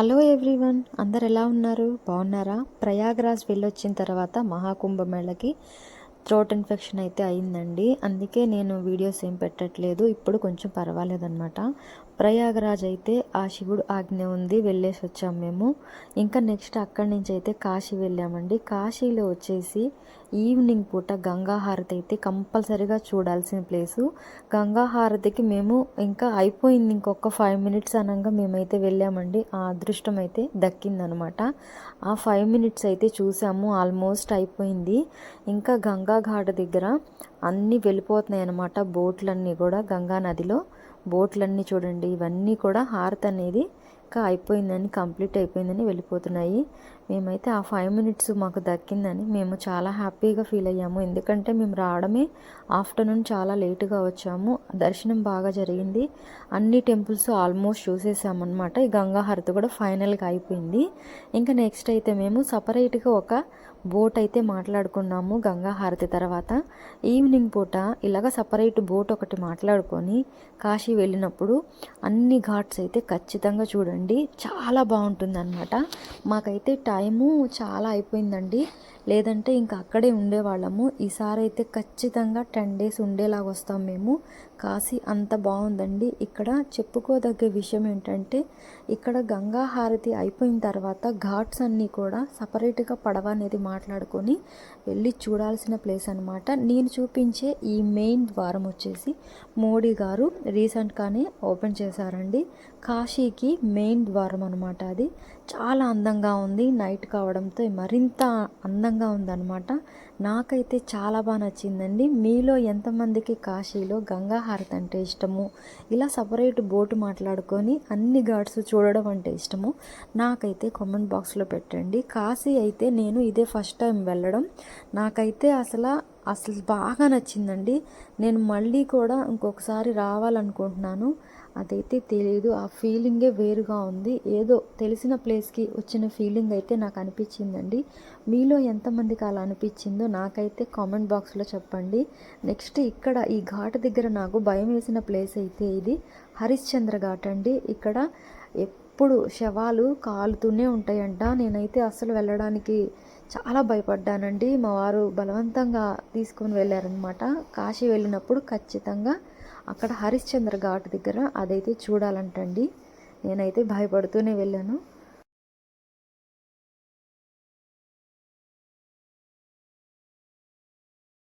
Hello everyone అందరు ఎలా ఉన్నారు? బాగున్నారా? ప్రయాగ్రాజ్ వెళ్ళొచ్చిన తర్వాత మహాకుంభమేళకి థ్రోట్ ఇన్ఫెక్షన్ అయితే అయిందండి. అందుకే నేను వీడియోస్ ఏం పెట్టట్లేదు. ఇప్పుడు కొంచెం పర్వాలేదన్నమాట. ప్రయాగరాజ్ అయితే ఆ శివుడు ఆజ్ఞ ఉంది వెళ్ళేసి వచ్చాం మేము. ఇంకా నెక్స్ట్ అక్కడి నుంచి అయితే కాశీ వెళ్ళామండి. కాశీలో వచ్చేసి ఈవినింగ్ పూట గంగాహారతి అయితే కంపల్సరీగా చూడాల్సిన ప్లేసు. గంగాహారతికి మేము ఇంకా అయిపోయింది ఇంకొక ఫైవ్ మినిట్స్ అనగా మేమైతే వెళ్ళామండి. ఆ అదృష్టం అయితే దక్కిందనమాట. ఆ ఫైవ్ మినిట్స్ అయితే చూసాము ఆల్మోస్ట్ అయిపోయింది. ఇంకా గంగా ఘాట్ దగ్గర అన్నీ వెళ్ళిపోతున్నాయి అనమాట బోట్లన్నీ కూడా గంగా నదిలో బోట్లన్నీ చూడండి ఇవన్నీ కూడా హారత్ అనేది ఇంకా అయిపోయిందని కంప్లీట్ అయిపోయిందని వెళ్ళిపోతున్నాయి. మేమైతే ఆ ఫైవ్ మినిట్స్ మాకు దక్కిందని మేము చాలా హ్యాపీగా ఫీల్ అయ్యాము. ఎందుకంటే మేము రావడమే ఆఫ్టర్నూన్ చాలా లేటుగా వచ్చాము. దర్శనం బాగా జరిగింది. అన్ని టెంపుల్స్ ఆల్మోస్ట్ చూసేసామన్నమాట. ఈ గంగాహారతి కూడా ఫైనల్గా అయిపోయింది. ఇంకా నెక్స్ట్ అయితే మేము సపరేట్గా ఒక బోట్ అయితే మాట్లాడుకున్నాము గంగాహారతి తర్వాత. ఈవినింగ్ పూట ఇలాగ సపరేట్ బోట్ ఒకటి మాట్లాడుకొని కాశీ వెళ్ళినప్పుడు అన్ని ఘాట్స్ అయితే ఖచ్చితంగా చూడండి. చాలా బాగుంటుంది అనమాట మాకైతే టైము చాలా అయిపోయిందండి. లేదంటే ఇంకా అక్కడే ఉండేవాళ్ళము. ఈసారి అయితే ఖచ్చితంగా టెన్ డేస్ ఉండేలాగా వస్తాం మేము. కాశీ అంత బాగుందండి. ఇక్కడ చెప్పుకోదగ్గ విషయం ఏంటంటే ఇక్కడ గంగా హారతి అయిపోయిన తర్వాత ఘాట్స్ అన్నీ కూడా సపరేట్గా పడవ అనేది మాట్లాడుకొని వెళ్ళి చూడాల్సిన ప్లేస్ అనమాట నేను చూపించే ఈ మెయిన్ ద్వారం వచ్చేసి మోడీ గారు రీసెంట్గానే ఓపెన్ చేశారండి. కాశీకి మెయిన్ ద్వారం అనమాట అది. చాలా అందంగా ఉంది. నైట్ కావడంతో మరింత అందంగా ఉందన్నమాట. నాకైతే చాలా బాగా నచ్చిందండి. మీలో ఎంతమందికి కాశీలో గంగా హారతి అంటే ఇష్టము? ఇలా సపరేట్ బోటు మాట్లాడుకొని అన్ని ఘాట్స్ చూడడం అంటే ఇష్టము? నాకైతే కామెంట్ బాక్స్లో పెట్టండి. కాశీ అయితే నేను ఇదే ఫస్ట్ టైం వెళ్ళడం. నాకైతే అసలు అసలు బాగా నచ్చిందండి. నేను మళ్ళీ కూడా ఇంకొకసారి రావాలనుకుంటున్నాను. అదైతే తెలియదు ఆ ఫీలింగే వేరుగా ఉంది. ఏదో తెలిసిన ప్లేస్కి వచ్చిన ఫీలింగ్ అయితే నాకు అనిపించిందండి. మీలో ఎంతమందికి అలా అనిపించిందో నాకైతే కామెంట్ బాక్స్లో చెప్పండి. నెక్స్ట్ ఇక్కడ ఈ ఘాట్ దగ్గర నాకు భయం వేసిన ప్లేస్ అయితే ఇది హరిశ్చంద్ర ఘాట్ అండి. ఇక్కడ ఎప్పుడు శవాలు కాలుతూనే ఉంటాయంట. నేనైతే అసలు వెళ్ళడానికి చాలా భయపడ్డానండి. మా వారు బలవంతంగా తీసుకొని వెళ్ళారనమాట కాశీ వెళ్ళినప్పుడు ఖచ్చితంగా అక్కడ హరిశ్చంద్ర ఘాట్ దగ్గర అదైతే చూడాలంటండి. నేనైతే భయపడుతూనే వెళ్ళాను.